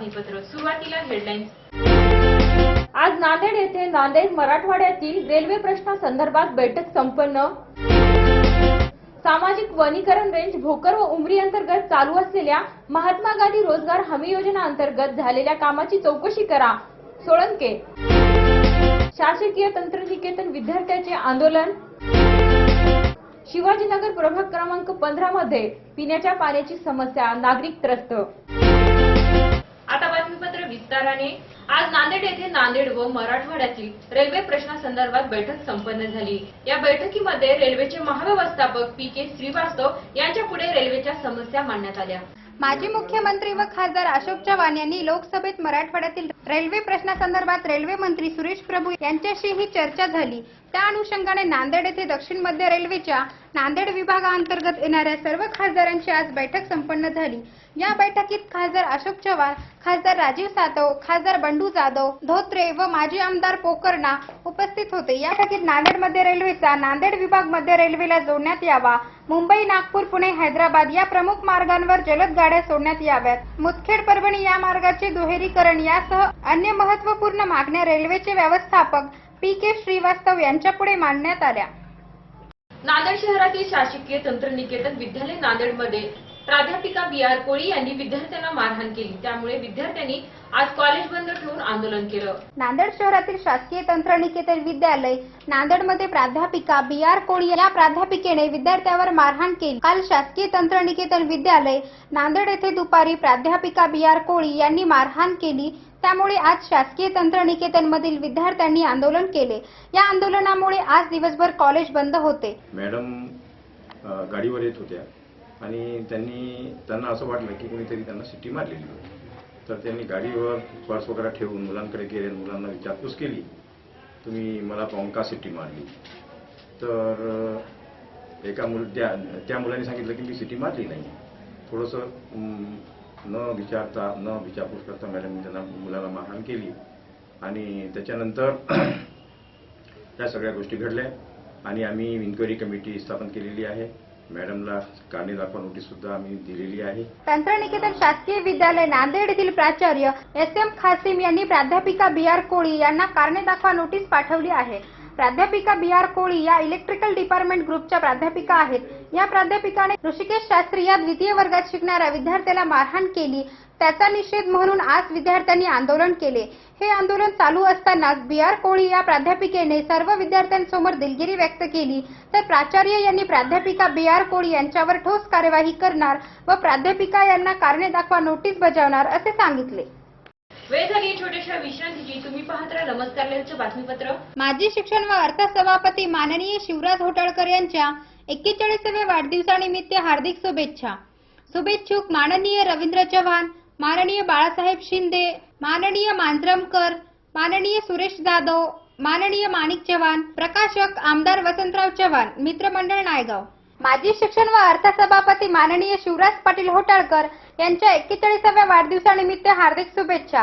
बातमीपत्र. सुरुवातीला हेडलाईन्स आज नांदेड येथे नांदेड मराठवाड्यातील रेल्वे प्रश्नासंदर्भात बैठक संपन्न. सामाजिक वनीकरण रेंज भोकर व उमरी अंतर्गत चालू असलेल्या महात्मा गांधी रोजगार हमी योजना अंतर्गत झालेल्या कामाची चौकशी करा. सोळंके. शासकीय तंत्रनिकेतन विद्यार्थ्याचे आंदोलन. शिवाजीनगर प्रभाग क्रमांक पंधरा मध्ये पिण्याच्या पाण्याची समस्या नागरिक त्रस्त. आता बातमीपत्र विस्ताराने. आज नांदेड येथे नांदेड व मराठवाड्यातील रेल्वे प्रश्नासंदर्भात बैठक संपन्न झाली. या बैठकीमध्ये रेल्वेचे महाव्यवस्थापक पी के श्रीवास्तव यांच्या पुढे रेल्वेच्या समस्या मांडण्यात आल्या. माजी मुख्यमंत्री व खासदार अशोक चव्हाण यांनी लोकसभेत मराठवाड्यातील रेल्वे प्रश्नासंदर्भात रेल्वे मंत्री सुरेश प्रभू यांच्याशीही चर्चा झाली. त्या अनुषंगाने नांदेड येथे दक्षिण मध्य रेल्वेच्या नांदेड विभागाअंतर्गत येणाऱ्या सर्व खासदारांची आज बैठक संपन्न झाली. या बैठकीत खासदार अशोक चव्हाण खासदार राजीव सातव खासदार बंडू जाधव धोत्रे व माजी आमदार पोकरणा उपस्थित होते. या बैठकीत नांदेड मध्य रेल्वेचा नांदेड विभाग मध्य रेल्वेला जोडण्यात यावा. मुंबई नागपूर पुणे हैदराबाद या प्रमुख मार्गांवर जलद गाड्या सोडण्यात याव्यात. मुदखेड परभणी या मार्गाचे दुहेरीकरण यासह अन्य महत्त्वपूर्ण मागण्या रेल्वेचे व्यवस्थापक पी के श्रीवास्तव यांच्यापुढे मांडण्यात आल्या. नांदेड शहरातील शासकीय तंत्रनिकेतन विद्यालय नांदेडमध्ये प्राध्यापिका बी आर कोळी यांनी विद्यार्थ्यांना मारहाण केली. त्यामुळे विद्यार्थ्यांनी आज कॉलेज बंद ठेवून आंदोलन केलं. नांदेड शहरातील शासकीय तंत्रनिकेतन विद्यालय नांदेडमध्ये प्राध्यापिका बी आर कोळी या प्राध्यापिकेने विद्यार्थ्यावर मारहाण केली. काल शासकीय तंत्रनिकेतन विद्यालय नांदेड येथे दुपारी प्राध्यापिका बी आर कोळी यांनी मारहाण केली. त्यामुळे आज शासकीय तंत्रनिकेतन मधील विद्यार्थ्यांनी आंदोलन केले. या आंदोलनामुळे आज दिवसभर कॉलेज बंद होते. मॅडम गाडीवर येत होत्या. आणि त्यांनी त्यांना असं वाटलं की कोणीतरी त्यांना सिटी मारलेली होती. तर त्यांनी गाडीवर पर्स वगैरे ठेवून मुलांकडे गेले मुलांना विचारपूस केली तुम्ही मला पाहून का सिटी मारली. तर एका मुल त्या त्या मुलाने सांगितलं की मी सिटी मारली नाही. थोडंसं न विचारता न विचारपूस करता मॅडमने त्यांना मुलाला मारहाण केली. आणि त्याच्यानंतर या सगळ्या गोष्टी घडल्या आणि आम्ही इन्क्वायरी कमिटी स्थापन केलेली आहे. मॅडमला कारणे दाखवा नोटीस सुद्धा आम्ही दिलेली आहे. तंत्रनिकेतन शासकीय विद्यालय नांदेड येथील प्राचार्य एस एम खासिम यांनी प्राध्यापिका बी आर कोळी यांना कारणे दाखवा नोटीस पाठवली आहे. प्राध्यापिका बी आर कोळी या इलेक्ट्रिकल डिपार्टमेंट ग्रुपच्या प्राध्यापिका आहेत. या प्राध्यापिकाने ऋषिकेश शास्त्री या द्वितीय वर्गात शिकणाऱ्या विद्यार्थ्याला मारहाण केली. त्याचा निषेध म्हणून आज विद्यार्थ्यांनी आंदोलन केले. हे आंदोलन चालू असतानाच बी आर कोळी या प्राध्यापिकेने सर्व विद्यार्थ्यांसमोर दिलगिरी व्यक्त केली. तर प्राचार्य यांनी प्राध्यापिका बी आर कोळी यांच्यावर ठोस कार्यवाही करणार व प्राध्यापिका यांना कारणे दाखवा नोटीस बजावणार असे सांगितले. वेळ झाली छोट्याशा विश्रांतीची. तुम्ही पाहत राहा नमस्कार बातमीपत्र. माजी शिक्षण व अर्थ सभापती माननीय शिवराज होटाळकर यांच्या एक्केचाळीसाव्या वाढदिवसानिमित्त हार्दिक शुभेच्छा. शुभेच्छुक माननीय रवींद्र चव्हाण माननीय बाळासाहेब शिंदे माननीय मांजरमकर माननीय सुरेश जाधव माननीय माणिक चव्हाण प्रकाशक आमदार वसंतराव चव्हाण मित्रमंडळ नायगाव. माजी शिक्षण व अर्थ सभापती माननीय शिवराज पाटील होटाळकर यांच्या एक्केचाळीसाव्या वाढदिवसानिमित्त हार्दिक शुभेच्छा.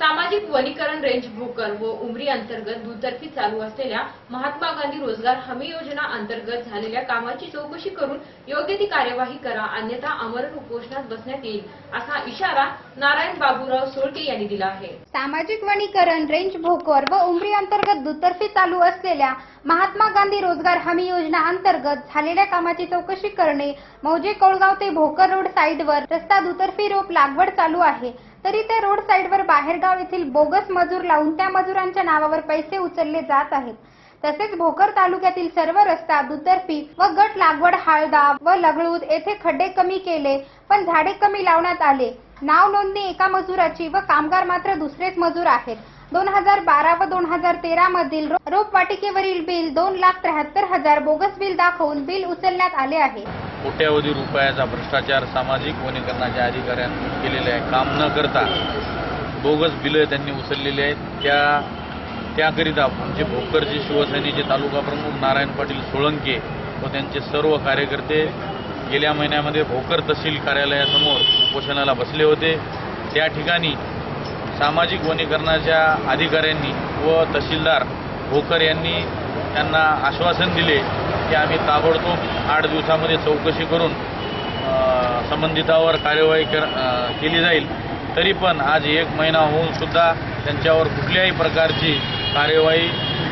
सामाजिक वनीकरण रेंज भोकर व उमरी अंतर्गत दुतर्फी चालू असलेल्या महात्मा गांधी रोजगार हमी योजना अंतर्गत झालेल्या कामाची चौकशी करून योग्य ती कार्यवाही करा अन्यथा आमरण उपोषणात बसण्यात येईल असा इशारा नारायण बाबूराव सोळके यांनी दिला आहे. सामाजिक वनीकरण रेंज भोकर व उमरी अंतर्गत दुतर्फी चालू असलेल्या महात्मा गांधी रोजगार हमी योजना अंतर्गत झालेल्या कामाची चौकशी करणे मौजे कोळगाव ते भोकर रोड साईडवर रस्ता दुतर्फी रोप लागवड चालू आहे. तरी त्या रोड साईडवर बाहेरगाव येथील बोगस मजूर लावून त्या मजुरांच्या नावावर पैसे उचलले जात आहेत. तसेच भोकर तालुक्यातील सर्व रस्ता दुतर्फी व गट लागवड हाळदा व लगळूद येथे खड्डे कमी केले पण झाडे कमी लावण्यात आले. नाव नोंदणी एका मजुराची व कामगार मात्र दुसरेच मजूर आहेत. दोन हजार बारा व दोन हजार तेरा मधील रोपवाटिकेवरील बिल दोन लाख त्र्याहत्तर हजार बोगस बिल दाखवून बिल उचलण्यात आले आहे. कोट्यावधी रुपयाचा भ्रष्टाचार सामाजिक वनीकरणाच्या अधिकाऱ्यांनी केलेले आहे काम न करता बोगस बिलं त्यांनी उचललेली आहेत. त्या त्याकरिता म्हणजे भोकरचे शिवसेनेचे तालुका प्रमुख नारायण पाटील सोळंके व त्यांचे सर्व कार्यकर्ते गेल्या महिन्यामध्ये भोकर तहसील कार्यालयासमोर उपोषणाला बसले होते. त्या ठिकाणी सामाजिक वनीकरणाच्या अधिकाऱ्यांनी व तहसीलदार भोकर यांनी त्यांना आश्वासन दिले की आम्ही ताबडतोब आठ दिवसामध्ये चौकशी करून संबंधितावर कार्यवाही कर केली जाईल. तरी पण आज एक महिना होऊन सुद्धा त्यांच्यावर कुठल्याही प्रकारची कार्यवाही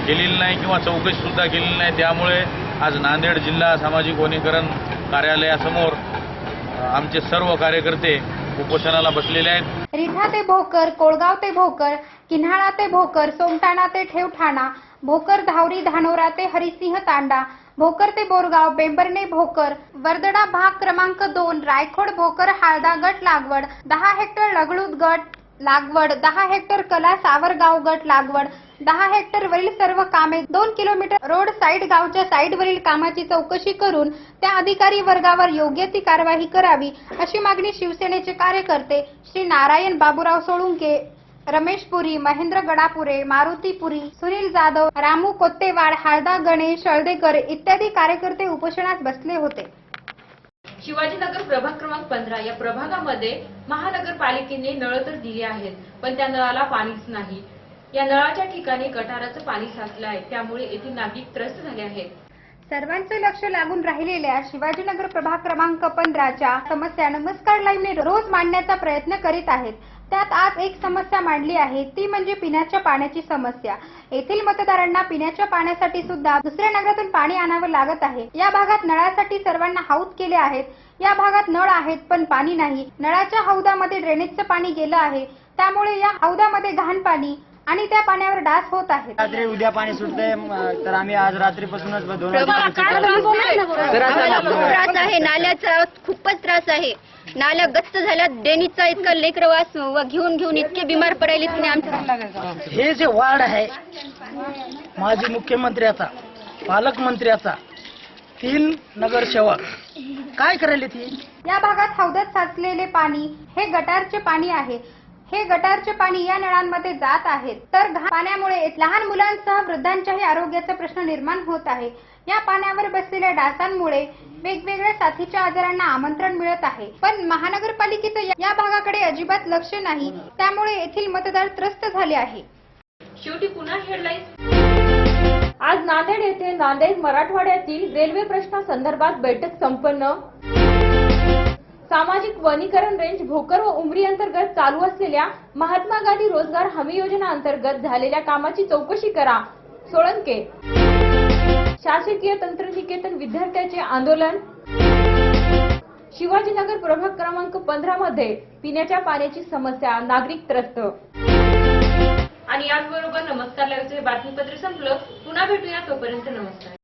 केलेली नाही किंवा चौकशीसुद्धा केलेली नाही. त्यामुळे आज नांदेड जिल्हा सामाजिक वनीकरण कार्यालयासमोर आमचे सर्व कार्यकर्ते उपोषणाला बसलेले आहेत. रिठा ते भोकर कोळगाव ते भोकर किन्हाळा ते भोकर सोमठाणा ते ठेवठाणा भोकर धावरी धानोरा ते हरिसिंह तांडा भोकर ते बोरगाव बेंबर्णे भोकर वर्दडा भाग क्रमांक दोन रायखोड भोकर हाळदा गट लागवड दहा हेक्टर लगळूद गट लागवड दहा हेक्टर कला सावरगाव गट लागवड दहा हेक्टर वरील सर्व कामे दोन किलोमीटर रोड साईड गावच्या साईडवरील कामाची चौकशी करून त्या अधिकारी वर्गावर योग्य ती कारवाई करावी अशी मागणी शिवसेनेचे कार्यकर्ते श्री नारायण बाबूराव सोळुंके रमेश पुरी महेंद्र गडापुरे मारुती पुरी सुनील जाधव रामू कोत्तेवाड हाळदा गणेश हळदेकर इत्यादी कार्यकर्ते उपोषणात बसले होते. शिवाजीनगर प्रभाग क्रमांक पंधरा. या प्रभागामध्ये महानगरपालिकेने नळ तर दिले आहेत पण त्या नळाला पाणीच नाही. या नळाच्या ठिकाणी गटाराचं पाणी साचलं आहे. त्यामुळे येथील नागरिक त्रस्त झाले आहेत. सर्वांचे लक्ष लागून राहिलेल्या शिवाजीनगर प्रभाग क्रमांक पंधराच्या समस्या नमस्कार लाईव्हने रोज मांडण्याचा प्रयत्न करीत आहेत. त्यात आज एक समस्या मांडली आहे. ती म्हणजे पिण्याच्या पाण्याची समस्या. येथील मतदारांना पिण्याच्या पाण्यासाठी सुद्धा दुसऱ्या नगरातून पाणी आणावं लागत आहे. या भागात नळासाठी सर्वांना हौद केले आहेत. या भागात नळ आहेत पण पाणी नाही. नळाच्या हौदामध्ये ड्रेनेजचं पाणी गेलं आहे. त्यामुळे या हौदामध्ये घाण पाणी आणि त्या पाण्यावर डास होत आहेत. रात्री उद्या पाणी सुटतंय म- तर आम्ही आज रात्रीपासूनच दोन त्रास आहे. नाल्याचा खूपच त्रास आहे. नाल्या गच्च झाल्या डेनीचा इतका लेकरवास व घेऊन घेऊन इतके बिमार पडायले की नाही आमच्या हे जे वार्ड आहे माजी मुख्यमंत्र्याचा पालकमंत्र्याचा तीन नगरसेवक. काय करायले ती? या भागात हौदात साचलेले पाणी हे गटारचे पाणी आहे. हे गटारचे पाणी या नळांमध्ये जात आहेत तर पाण्यामुळे लहान मुलांसह वृद्धांच्याही आरोग्याचा प्रश्न निर्माण होत आहे. या पाण्यावर बसलेल्या डासांमुळे वेगवेगळ्या साथीच्या आजारांना आमंत्रण मिळत आहे. पण महानगरपालिकेचं या- या भागाकडे अजिबात लक्ष नाही. त्यामुळे येथील मतदार त्रस्त झाले आहे. शेवटी पुन्हा हेडलाईन्स आज नांदेड येथे नांदेड मराठवाड्यातील रेल्वे प्रश्नासंदर्भात बैठक संपन्न. सामाजिक वनीकरण रेंज भोकर व उमरी अंतर्गत चालू असलेल्या महात्मा गांधी रोजगार हमी योजना अंतर्गत झालेल्या कामाची चौकशी करा. सोळंके. शासकीय तंत्रनिकेतन विद्यार्थ्याचे आंदोलन. शिवाजीनगर प्रभाग क्रमांक पंधरा मध्ये पिण्याच्या पाण्याची समस्या नागरिक त्रस्त. आणि याचबरोबर नमस्कार लाईव्हचे बातमीपत्र संपलं. पुन्हा भेटूया तोपर्यंत नमस्कार.